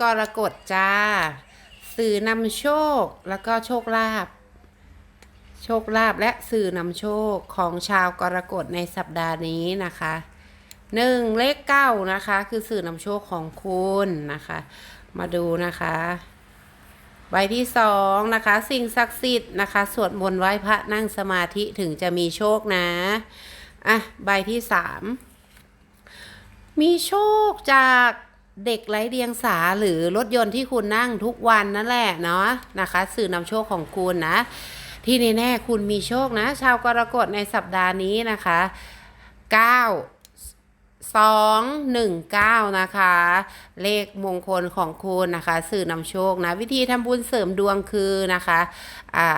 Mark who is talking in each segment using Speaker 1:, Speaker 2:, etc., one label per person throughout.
Speaker 1: กรกฎจ้า สื่อนำโชคแล้วก็โชคลาภโชคลาภและสื่อนำโชคของชาวกรกฎในสัปดาห์นี้นะคะหนึ่งเลขเก้านะคะ คือสื่อนำโชคของคุณนะคะ มาดูนะคะใบที่สองนะคะ สิ่งศักดิ์สิทธิ์นะคะ สวดมนต์ไหว้พระนั่งสมาธิถึงจะมีโชคนะ อะ ใบที่สามมีโชคจาก เด็กไร้เดียงสาหรือรถยนต์ที่คุณนั่งทุกวันนั่นแหละเนาะนะคะ สื่อนำโชคของคุณนะ ที่แน่ๆคุณมีโชคนะ ชาวกรกฎในสัปดาห์นี้นะคะ 9 2 1 9 นะคะ เลขมงคลของคุณนะคะ สื่อนำโชคนะ วิธีทำบุญเสริมดวงคือนะคะอ่า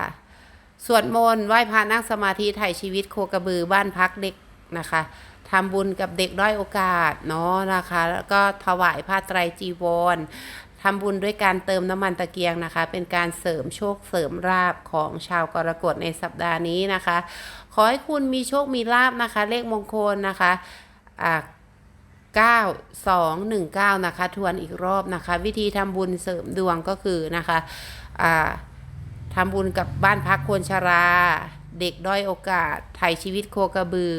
Speaker 1: สวดมนต์ไหว้พระนั่งสมาธิไถ่ชีวิตโคกระบือบ้านพักเด็ก นะคะทำบุญกับเด็กด้อยโอกาสเนาะนะคะ แล้วก็ถวายผ้าไตรจีวรทำบุญด้วยการเติมน้ำมันตะเกียงนะคะ เป็นการเสริมโชคเสริมลาบของชาวกรกฎในสัปดาห์นี้นะคะ ขอให้คุณมีโชคมีลาบนะคะ เลขมงคลนะคะอ่า9 2 1 9 นะคะ ทวนอีกรอบนะคะ วิธีทำบุญเสริมดวงก็คือนะคะอ่าทำบุญกับบ้านพักคนชรา เด็กด้อยโอกาสไถ่ชีวิตโคกระบือ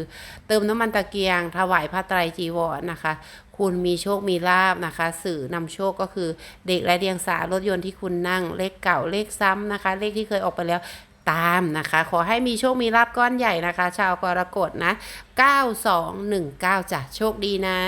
Speaker 1: เติมน้ำมันตะเกียง ถวายผ้าไตรจีวรนะคะ คุณมีโชคมีลาบนะคะ สื่อนำโชคก็คือเด็กและเดียงสารถยนต์ที่คุณนั่ง เลขเก่าเลขซ้ำนะคะ เลขที่เคยออกไปแล้วตามนะคะ ขอให้มีโชคมีลาบก้อนใหญ่นะคะ ชาวกรกฎนะ 9219จ้ะโชคดีนะ